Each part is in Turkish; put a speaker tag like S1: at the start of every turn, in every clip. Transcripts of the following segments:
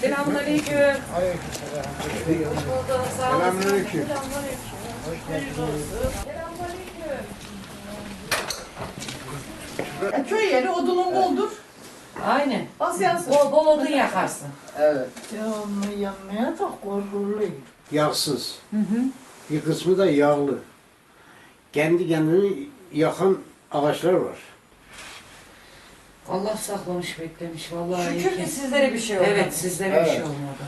S1: Selamünaleyküm.
S2: Aleykümselam.
S1: Hoş bulduk. Sağ olasın.
S2: Selamünaleyküm.
S1: Selamünaleyküm.
S3: E, köy yeri odunun boldur.
S1: Aynen.
S3: Az yansın.
S1: Bol bol odun yakarsın.
S2: Evet.
S3: Yanmaya yanmaya da korkuluyum.
S2: Yağsız. Bir kısmı da yağlı. Kendi kendini yakan ağaçlar var.
S1: Allah saklamış beklemiş. Vallahi iyi
S3: Şükür
S1: ki.
S3: ki sizlere bir şey olmadı.
S1: Evet sizlere bir şey olmadı.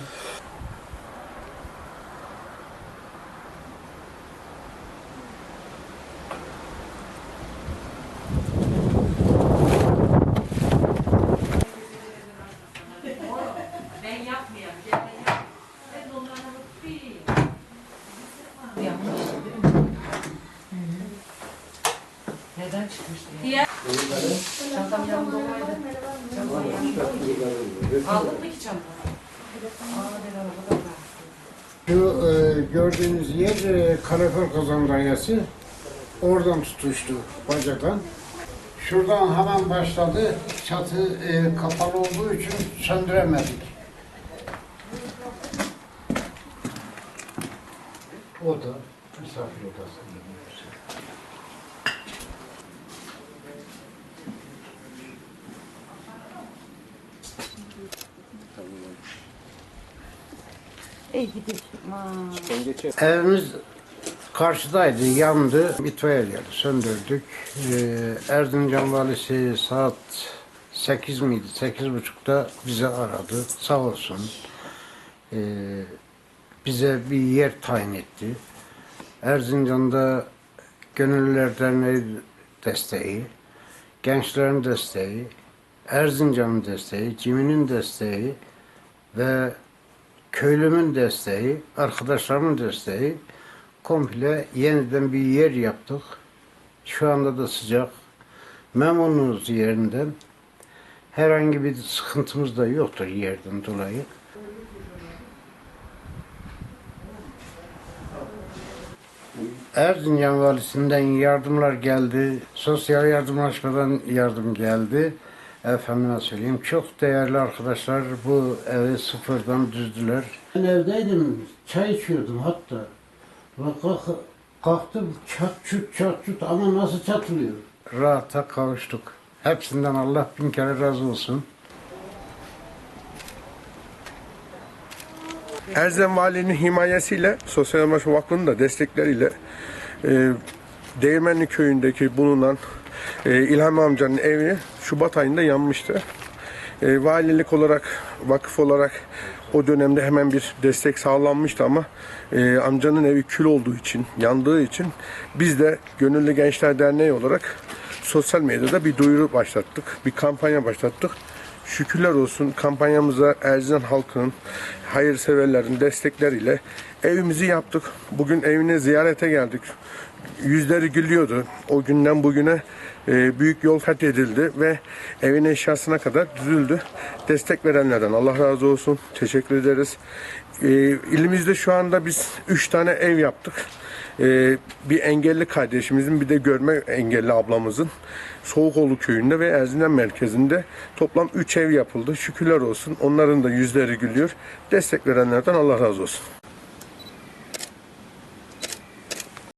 S1: Neden çıkmıştı ya? Çantam yanımda olaydı. Çantam yanımda. Aldın mı ki çantanı? Aa ben arabada.
S2: Şu e, gördüğünüz yer e, kalorifer kazandanyası. Oradan tutuştu bacadan. Şuradan hemen başladı. Çatı e, kapalı olduğu için söndüremedik. O da misafir odası. Evimiz karşıdaydı, yandı. İtfaiye geldi, söndürdük. Ee, Erzincan valisi saat 8 miydi, 8.30'da bizi aradı. Sağ olsun. Ee, bize bir yer tayin etti. Erzincan'da Gönüllüler Derneği desteği, gençlerin desteği, Erzincan'ın desteği, Cimi'nin desteği ve köylümün desteği, arkadaşlarımın desteği komple yeniden bir yer yaptık. Şu anda da sıcak. Memnunuz yerinden. Herhangi bir sıkıntımız da yoktur yerden dolayı. Erzincan valisinden yardımlar geldi. Sosyal yardımlaşmadan yardım geldi. Efendime söyleyeyim çok değerli arkadaşlar bu evi sıfırdan düzdüler. Ben evdeydim çay içiyordum hatta. Kalk, kalktım çat çut çat çut ama nasıl çatılıyor? Rahata kavuştuk. Hepsinden Allah bin kere razı olsun.
S4: Erzem Vali'nin himayesiyle Sosyal Yardımlaşma Vakfı'nın da destekleriyle e, Değirmenli köyündeki bulunan e, İlham amcanın evi Şubat ayında yanmıştı. E, valilik olarak, vakıf olarak o dönemde hemen bir destek sağlanmıştı ama e, amcanın evi kül olduğu için, yandığı için biz de Gönüllü Gençler Derneği olarak sosyal medyada bir duyuru başlattık, bir kampanya başlattık. Şükürler olsun kampanyamıza Erzincan halkının, hayırseverlerin destekleriyle evimizi yaptık. Bugün evine ziyarete geldik. Yüzleri gülüyordu. O günden bugüne e, büyük yol kat edildi ve evin eşyasına kadar düzüldü. Destek verenlerden Allah razı olsun. Teşekkür ederiz. E, ilimizde şu anda biz 3 tane ev yaptık. E, bir engelli kardeşimizin bir de görme engelli ablamızın Soğukoğlu köyünde ve Erzincan merkezinde toplam 3 ev yapıldı. Şükürler olsun. Onların da yüzleri gülüyor. Destek verenlerden Allah razı olsun.